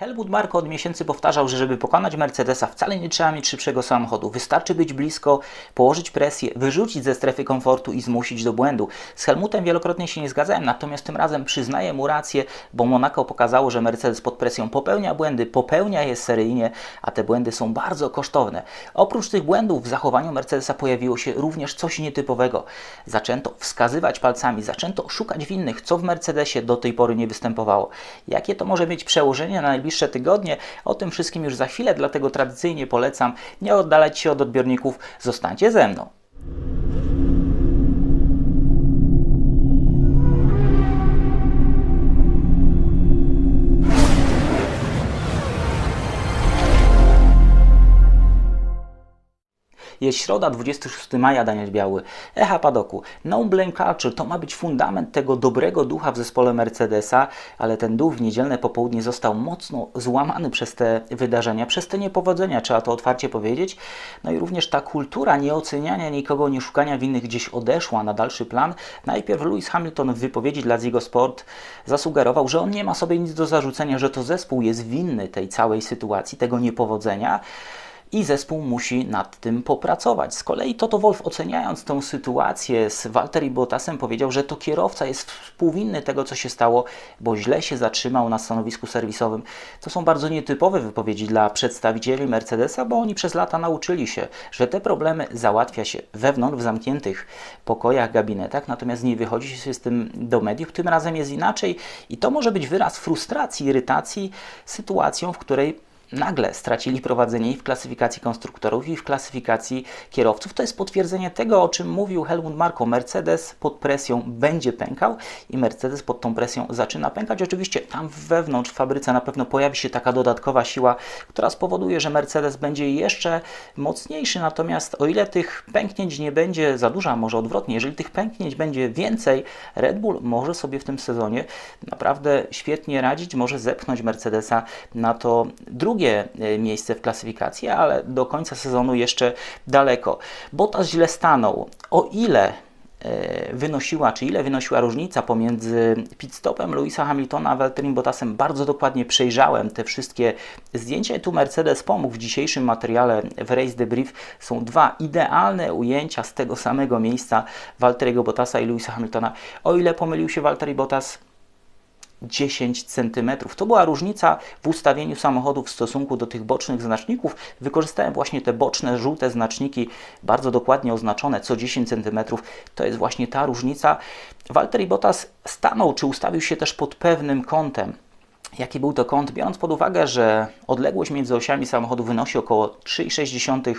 Helmut Marko od miesięcy powtarzał, że żeby pokonać Mercedesa wcale nie trzeba mieć szybszego samochodu. Wystarczy być blisko, położyć presję, wyrzucić ze strefy komfortu i zmusić do błędu. Z Helmutem wielokrotnie się nie zgadzałem, natomiast tym razem przyznaję mu rację, bo Monaco pokazało, że Mercedes pod presją popełnia błędy, popełnia je seryjnie, a te błędy są bardzo kosztowne. Oprócz tych błędów w zachowaniu Mercedesa pojawiło się również coś nietypowego. Zaczęto wskazywać palcami, zaczęto szukać winnych, co w Mercedesie do tej pory nie występowało. Jakie to może mieć przełożenie na najbliższe tygodnie? O tym wszystkim już za chwilę, dlatego tradycyjnie polecam nie oddalać się od odbiorników, zostańcie ze mną. Jest środa, 26 maja, Daniel Biały. Echa Padoku. No blame culture to ma być fundament tego dobrego ducha w zespole Mercedesa, ale ten duch w niedzielne popołudnie został mocno złamany przez te wydarzenia, przez te niepowodzenia, trzeba to otwarcie powiedzieć. No i również ta kultura nieoceniania nikogo, nie szukania winnych gdzieś odeszła na dalszy plan. Najpierw Lewis Hamilton w wypowiedzi dla Zigo Sport zasugerował, że on nie ma sobie nic do zarzucenia, że to zespół jest winny tej całej sytuacji, tego niepowodzenia i zespół musi nad tym popracować. Z kolei Toto Wolf oceniając tę sytuację z Walteri Bottasem powiedział, że to kierowca jest współwinny tego, co się stało, bo źle się zatrzymał na stanowisku serwisowym. To są bardzo nietypowe wypowiedzi dla przedstawicieli Mercedesa, bo oni przez lata nauczyli się, że te problemy załatwia się wewnątrz, w zamkniętych pokojach, gabinetach, natomiast nie wychodzi się z tym do mediów. Tym razem jest inaczej i to może być wyraz frustracji, irytacji sytuacją, w której nagle stracili prowadzenie i w klasyfikacji konstruktorów, i w klasyfikacji kierowców. To jest potwierdzenie tego, o czym mówił Helmut Marko. Mercedes pod presją będzie pękał i Mercedes pod tą presją zaczyna pękać. Oczywiście tam wewnątrz w fabryce na pewno pojawi się taka dodatkowa siła, która spowoduje, że Mercedes będzie jeszcze mocniejszy. Natomiast o ile tych pęknięć nie będzie za dużo, a może odwrotnie, jeżeli tych pęknięć będzie więcej, Red Bull może sobie w tym sezonie naprawdę świetnie radzić, może zepchnąć Mercedesa na to drugie drugie e, miejsce w klasyfikacji, ale do końca sezonu jeszcze daleko. Bottas źle stanął. O ile e, wynosiła, czy ile wynosiła różnica pomiędzy pitstopem Louisa Hamiltona a Valtterim Bottasem. Bardzo dokładnie przejrzałem te wszystkie zdjęcia tu Mercedes pomógł w dzisiejszym materiale w Race Debrief. Są dwa idealne ujęcia z tego samego miejsca Valtteriego Bottasa i Louisa Hamiltona. O ile pomylił się Valtteri Bottas, 10 cm. To była różnica w ustawieniu samochodu w stosunku do tych bocznych znaczników. Wykorzystałem właśnie te boczne, żółte znaczniki, bardzo dokładnie oznaczone co 10 cm. To jest właśnie ta różnica. Walter Bottas stanął, czy ustawił się też pod pewnym kątem. Jaki był to kąt? Biorąc pod uwagę, że odległość między osiami samochodu wynosi około 3,6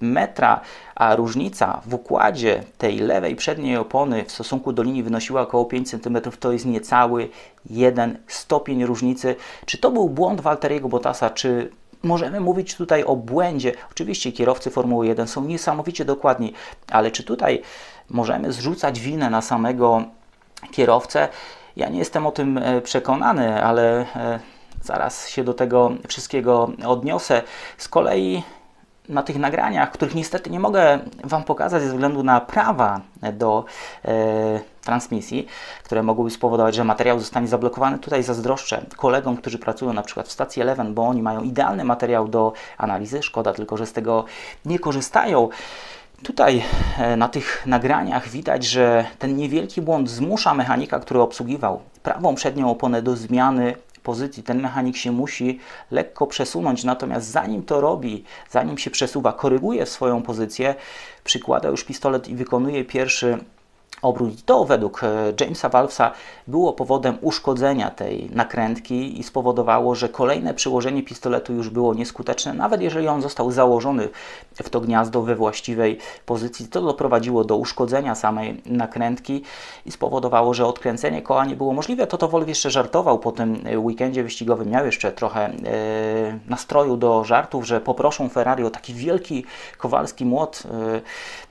metra, a różnica w układzie tej lewej przedniej opony w stosunku do linii wynosiła około 5 cm, to jest niecały jeden stopień różnicy. Czy to był błąd Walteriego Bottasa, czy możemy mówić tutaj o błędzie? Oczywiście kierowcy Formuły 1 są niesamowicie dokładni, ale czy tutaj możemy zrzucać winę na samego kierowcę? Ja nie jestem o tym e, przekonany, ale e, zaraz się do tego wszystkiego odniosę. Z kolei na tych nagraniach, których niestety nie mogę Wam pokazać ze względu na prawa do e, transmisji, które mogłyby spowodować, że materiał zostanie zablokowany. Tutaj zazdroszczę kolegom, którzy pracują na przykład w stacji Eleven, bo oni mają idealny materiał do analizy. Szkoda tylko, że z tego nie korzystają. Tutaj e, na tych nagraniach widać, że ten niewielki błąd zmusza mechanika, który obsługiwał prawą przednią oponę do zmiany pozycji. Ten mechanik się musi lekko przesunąć, natomiast zanim to robi, zanim się przesuwa, koryguje swoją pozycję, przykłada już pistolet i wykonuje pierwszy obrót. To według e, Jamesa Valvesa było powodem uszkodzenia tej nakrętki i spowodowało, że kolejne przyłożenie pistoletu już było nieskuteczne. Nawet jeżeli on został założony w to gniazdo we właściwej pozycji, to doprowadziło do uszkodzenia samej nakrętki i spowodowało, że odkręcenie koła nie było możliwe. To to Wolf jeszcze żartował po tym weekendzie wyścigowym, miał jeszcze trochę e, nastroju do żartów, że poproszą Ferrari o taki wielki kowalski młot, e,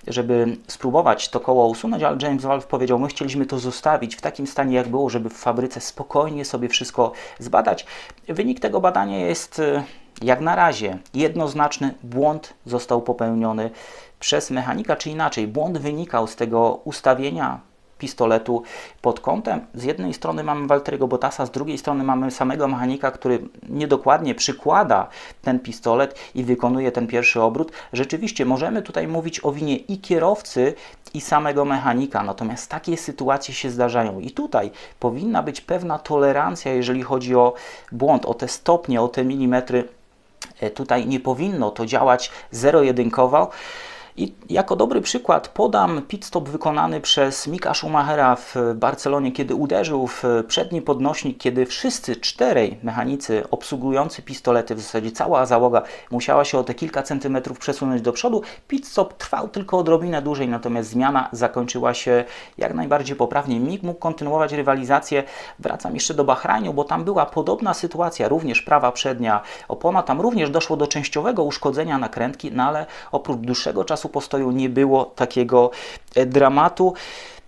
żeby spróbować to koło usunąć, ale James James Valve powiedział, my chcieliśmy to zostawić w takim stanie, jak było, żeby w fabryce spokojnie sobie wszystko zbadać. Wynik tego badania jest y, jak na razie jednoznaczny. Błąd został popełniony przez mechanika, czy inaczej, błąd wynikał z tego ustawienia pistoletu pod kątem. Z jednej strony mamy Walteriego Bottasa, z drugiej strony mamy samego mechanika, który niedokładnie przykłada ten pistolet i wykonuje ten pierwszy obrót. Rzeczywiście możemy tutaj mówić o winie i kierowcy, i samego mechanika. Natomiast takie sytuacje się zdarzają i tutaj powinna być pewna tolerancja, jeżeli chodzi o błąd, o te stopnie, o te milimetry. E, Tutaj nie powinno to działać zero-jedynkowo. I jako dobry przykład podam pit stop wykonany przez Mika Schumachera w Barcelonie, kiedy uderzył w przedni podnośnik, kiedy wszyscy czterej mechanicy obsługujący pistolety, w zasadzie cała załoga musiała się o te kilka centymetrów przesunąć do przodu. Pit stop trwał tylko odrobinę dłużej, natomiast zmiana zakończyła się jak najbardziej poprawnie. Mik mógł kontynuować rywalizację. Wracam jeszcze do Bahrajnu, bo tam była podobna sytuacja, również prawa przednia opona, tam również doszło do częściowego uszkodzenia nakrętki, no ale oprócz dłuższego czasu postoju nie było takiego e, dramatu.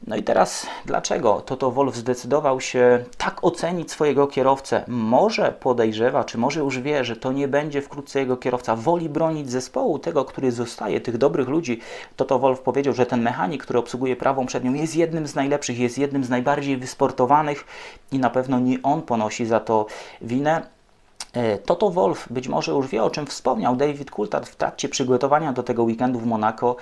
No i teraz dlaczego Toto Wolf zdecydował się tak ocenić swojego kierowcę? Może podejrzewa, czy może już wie, że to nie będzie wkrótce jego kierowca. Woli bronić zespołu, tego, który zostaje, tych dobrych ludzi. Toto Wolf powiedział, że ten mechanik, który obsługuje prawą przednią, jest jednym z najlepszych, jest jednym z najbardziej wysportowanych i na pewno nie on ponosi za to winę. E, Toto Wolf być może już wie, o czym wspomniał David Coulthard w trakcie przygotowania do tego weekendu w Monako,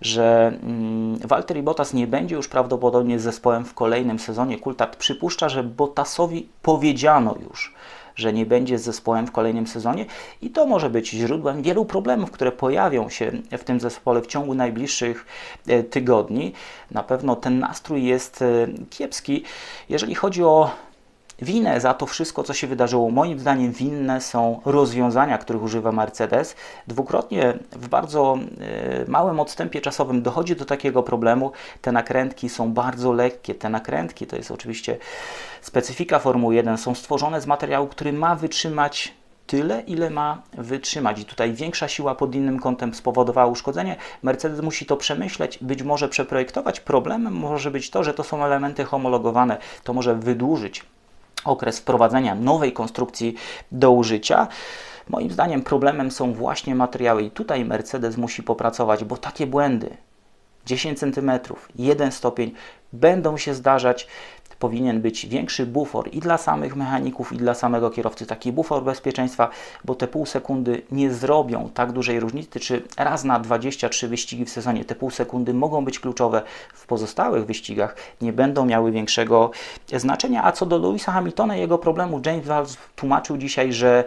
że mm, Valtteri Bottas nie będzie już prawdopodobnie z zespołem w kolejnym sezonie. Coulthard przypuszcza, że Bottasowi powiedziano już, że nie będzie z zespołem w kolejnym sezonie i to może być źródłem wielu problemów, które pojawią się w tym zespole w ciągu najbliższych e, tygodni. Na pewno ten nastrój jest e, kiepski. Jeżeli chodzi o Winę za to wszystko, co się wydarzyło, moim zdaniem winne są rozwiązania, których używa Mercedes. Dwukrotnie w bardzo y, małym odstępie czasowym dochodzi do takiego problemu. Te nakrętki są bardzo lekkie. Te nakrętki to jest oczywiście specyfika Formuły 1, są stworzone z materiału, który ma wytrzymać tyle, ile ma wytrzymać. I tutaj większa siła pod innym kątem spowodowała uszkodzenie. Mercedes musi to przemyśleć, być może przeprojektować. Problemem może być to, że to są elementy homologowane. To może wydłużyć okres wprowadzenia nowej konstrukcji do użycia. Moim zdaniem problemem są właśnie materiały i tutaj Mercedes musi popracować, bo takie błędy 10 cm, 1 stopień będą się zdarzać powinien być większy bufor i dla samych mechaników, i dla samego kierowcy, taki bufor bezpieczeństwa, bo te pół sekundy nie zrobią tak dużej różnicy, czy raz na 23 wyścigi w sezonie te pół sekundy mogą być kluczowe, w pozostałych wyścigach nie będą miały większego znaczenia. A co do Louisa Hamiltona i jego problemu, James Valls tłumaczył dzisiaj, że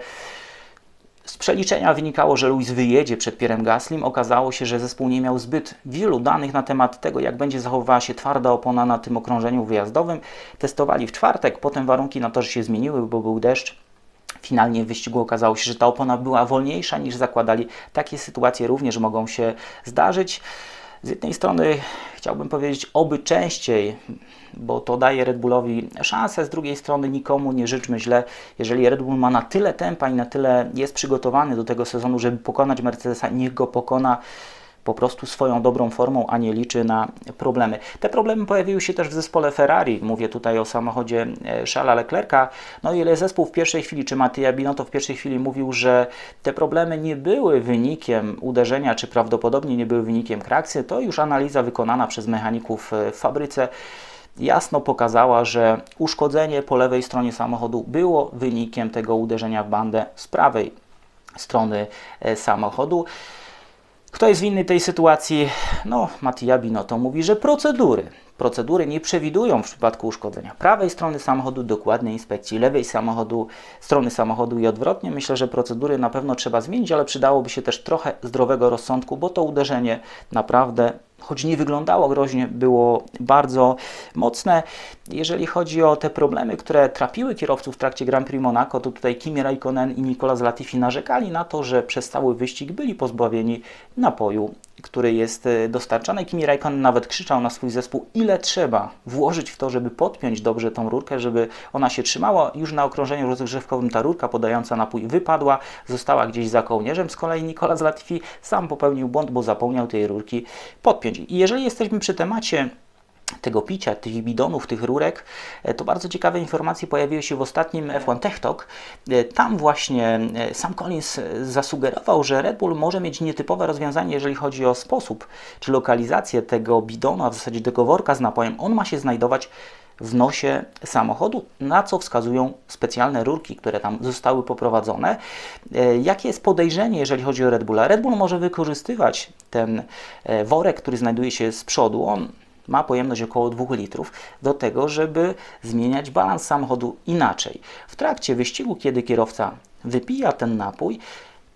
przeliczenia wynikało, że Luis wyjedzie przed Pierem Gaslim. Okazało się, że zespół nie miał zbyt wielu danych na temat tego, jak będzie zachowywała się twarda opona na tym okrążeniu wyjazdowym. Testowali w czwartek, potem warunki na torze się zmieniły, bo był deszcz. Finalnie w wyścigu okazało się, że ta opona była wolniejsza niż zakładali. Takie sytuacje również mogą się zdarzyć. Z jednej strony chciałbym powiedzieć, oby częściej, bo to daje Red Bullowi szansę, z drugiej strony nikomu nie życzmy źle. Jeżeli Red Bull ma na tyle tempa i na tyle jest przygotowany do tego sezonu, żeby pokonać Mercedesa, niech go pokona po prostu swoją dobrą formą, a nie liczy na problemy. Te problemy pojawiły się też w zespole Ferrari. Mówię tutaj o samochodzie e, Charlesa Leclerca. No ile zespół w pierwszej chwili, czy Mattia Binotto w pierwszej chwili mówił, że te problemy nie były wynikiem uderzenia, czy prawdopodobnie nie były wynikiem kraksy, to już analiza wykonana przez mechaników e, w fabryce jasno pokazała, że uszkodzenie po lewej stronie samochodu było wynikiem tego uderzenia w bandę z prawej strony e, samochodu. Kto jest winny tej sytuacji? No, Mattia Binotto mówi, że procedury. Procedury nie przewidują w przypadku uszkodzenia prawej strony samochodu dokładnej inspekcji, lewej samochodu, strony samochodu i odwrotnie. Myślę, że procedury na pewno trzeba zmienić, ale przydałoby się też trochę zdrowego rozsądku, bo to uderzenie naprawdę choć nie wyglądało groźnie, było bardzo mocne. Jeżeli chodzi o te problemy, które trapiły kierowców w trakcie Grand Prix Monaco, to tutaj Kimi Raikkonen i Nicolas Latifi narzekali na to, że przez cały wyścig byli pozbawieni napoju który jest e, dostarczany. Kimi Raikkonen nawet krzyczał na swój zespół, ile trzeba włożyć w to, żeby podpiąć dobrze tą rurkę, żeby ona się trzymała. Już na okrążeniu rozgrzewkowym ta rurka podająca napój wypadła, została gdzieś za kołnierzem. Z kolei Nicolas Latifi sam popełnił błąd, bo zapomniał tej rurki podpiąć. I jeżeli jesteśmy przy temacie tego picia, tych bidonów, tych rurek, e, to bardzo ciekawe informacje pojawiły się w ostatnim F1 Tech Talk. E, Tam właśnie e, sam Collins zasugerował, że Red Bull może mieć nietypowe rozwiązanie, jeżeli chodzi o sposób czy lokalizację tego bidonu, a w zasadzie tego worka z napojem. On ma się znajdować w nosie samochodu, na co wskazują specjalne rurki, które tam zostały poprowadzone. Jakie jest podejrzenie, jeżeli chodzi o Red Bulla? Red Bull może wykorzystywać ten worek, który znajduje się z przodu. On ma pojemność około 2 litrów, do tego, żeby zmieniać balans samochodu inaczej. W trakcie wyścigu, kiedy kierowca wypija ten napój,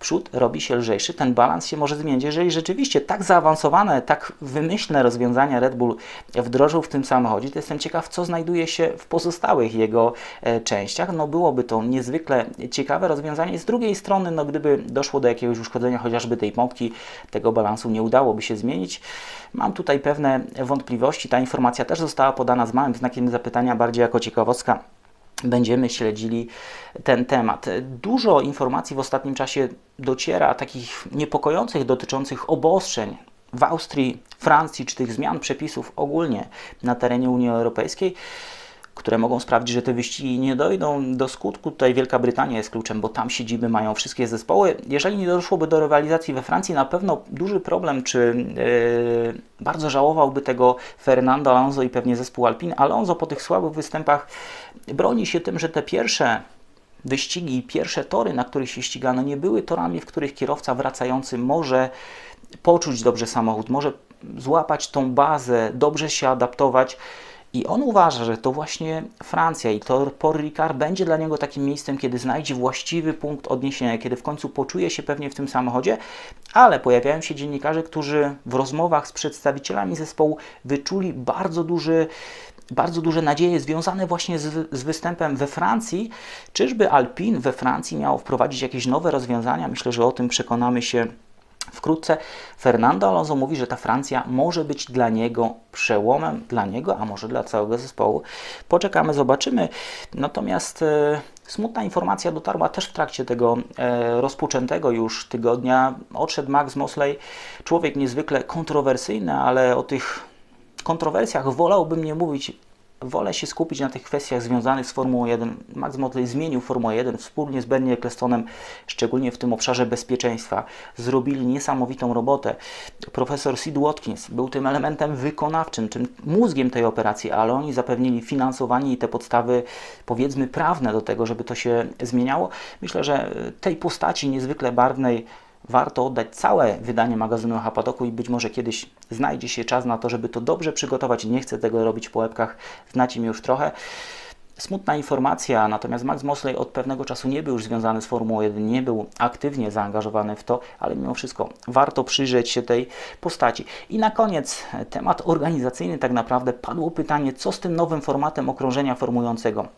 przód robi się lżejszy, ten balans się może zmienić. Jeżeli rzeczywiście tak zaawansowane, tak wymyślne rozwiązania Red Bull wdrożył w tym samochodzie, to jestem ciekaw, co znajduje się w pozostałych jego e, częściach. No byłoby to niezwykle ciekawe rozwiązanie. Z drugiej strony, no gdyby doszło do jakiegoś uszkodzenia chociażby tej pompki, tego balansu nie udałoby się zmienić. Mam tutaj pewne wątpliwości. Ta informacja też została podana z małym znakiem zapytania, bardziej jako ciekawostka będziemy śledzili ten temat. Dużo informacji w ostatnim czasie dociera, takich niepokojących, dotyczących obostrzeń w Austrii, Francji, czy tych zmian przepisów ogólnie na terenie Unii Europejskiej, które mogą sprawić, że te wyścigi nie dojdą do skutku. Tutaj Wielka Brytania jest kluczem, bo tam siedziby mają wszystkie zespoły. Jeżeli nie doszłoby do rywalizacji we Francji, na pewno duży problem, czy yy, bardzo żałowałby tego Fernando Alonso i pewnie zespół Alpine. Alonso po tych słabych występach broni się tym, że te pierwsze wyścigi pierwsze tory, na których się ścigano, nie były torami, w których kierowca wracający może poczuć dobrze samochód, może złapać tą bazę, dobrze się adaptować. I on uważa, że to właśnie Francja i to Paul Ricard będzie dla niego takim miejscem, kiedy znajdzie właściwy punkt odniesienia, kiedy w końcu poczuje się pewnie w tym samochodzie, ale pojawiają się dziennikarze, którzy w rozmowach z przedstawicielami zespołu wyczuli bardzo duży bardzo duże nadzieje związane właśnie z, z, występem we Francji. Czyżby Alpine we Francji miało wprowadzić jakieś nowe rozwiązania? Myślę, że o tym przekonamy się wkrótce. Fernando Alonso mówi, że ta Francja może być dla niego przełomem, dla niego, a może dla całego zespołu. Poczekamy, zobaczymy. Natomiast e, smutna informacja dotarła też w trakcie tego e, rozpoczętego już tygodnia. Odszedł Max Mosley, człowiek niezwykle kontrowersyjny, ale o tych kontrowersjach wolałbym nie mówić. Wolę się skupić na tych kwestiach związanych z Formułą 1. Max Motley zmienił Formułę 1 wspólnie z Bernie Ecclestonem, szczególnie w tym obszarze bezpieczeństwa. Zrobili niesamowitą robotę. Profesor Sid Watkins był tym elementem wykonawczym, tym mózgiem tej operacji, ale oni zapewnili finansowanie i te podstawy, powiedzmy, prawne do tego, żeby to się zmieniało. Myślę, że tej postaci niezwykle barwnej warto oddać całe wydanie magazynu Hapadoku i być może kiedyś znajdzie się czas na to, żeby to dobrze przygotować. Nie chcę tego robić po łebkach, znacie mi już trochę. Smutna informacja, natomiast Max Mosley od pewnego czasu nie był już związany z Formułą 1, nie był aktywnie zaangażowany w to, ale mimo wszystko warto przyjrzeć się tej postaci. I na koniec temat organizacyjny tak naprawdę padło pytanie, co z tym nowym formatem okrążenia formującego.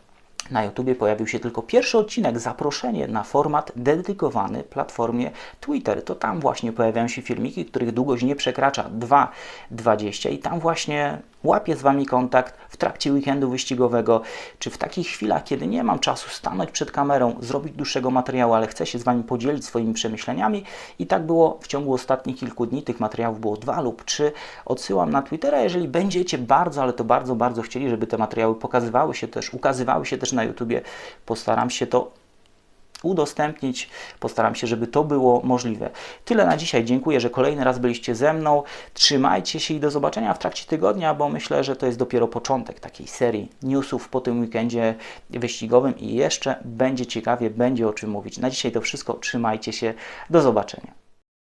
Na YouTubie pojawił się tylko pierwszy odcinek, zaproszenie na format dedykowany platformie Twitter. To tam właśnie pojawiają się filmiki, których długość nie przekracza 2,20 i tam właśnie łapię z Wami kontakt w trakcie weekendu wyścigowego, czy w takich chwilach, kiedy nie mam czasu stanąć przed kamerą, zrobić dłuższego materiału, ale chcę się z Wami podzielić swoimi przemyśleniami. I tak było w ciągu ostatnich kilku dni. Tych materiałów było dwa lub trzy. Odsyłam na Twittera. Jeżeli będziecie bardzo, ale to bardzo, bardzo chcieli, żeby te materiały pokazywały się też, ukazywały się też na YouTubie, postaram się to udostępnić. Postaram się, żeby to było możliwe. Tyle na dzisiaj. Dziękuję, że kolejny raz byliście ze mną. Trzymajcie się i do zobaczenia w trakcie tygodnia, bo myślę, że to jest dopiero początek takiej serii newsów po tym weekendzie wyścigowym i jeszcze będzie ciekawie, będzie o czym mówić. Na dzisiaj to wszystko. Trzymajcie się. Do zobaczenia.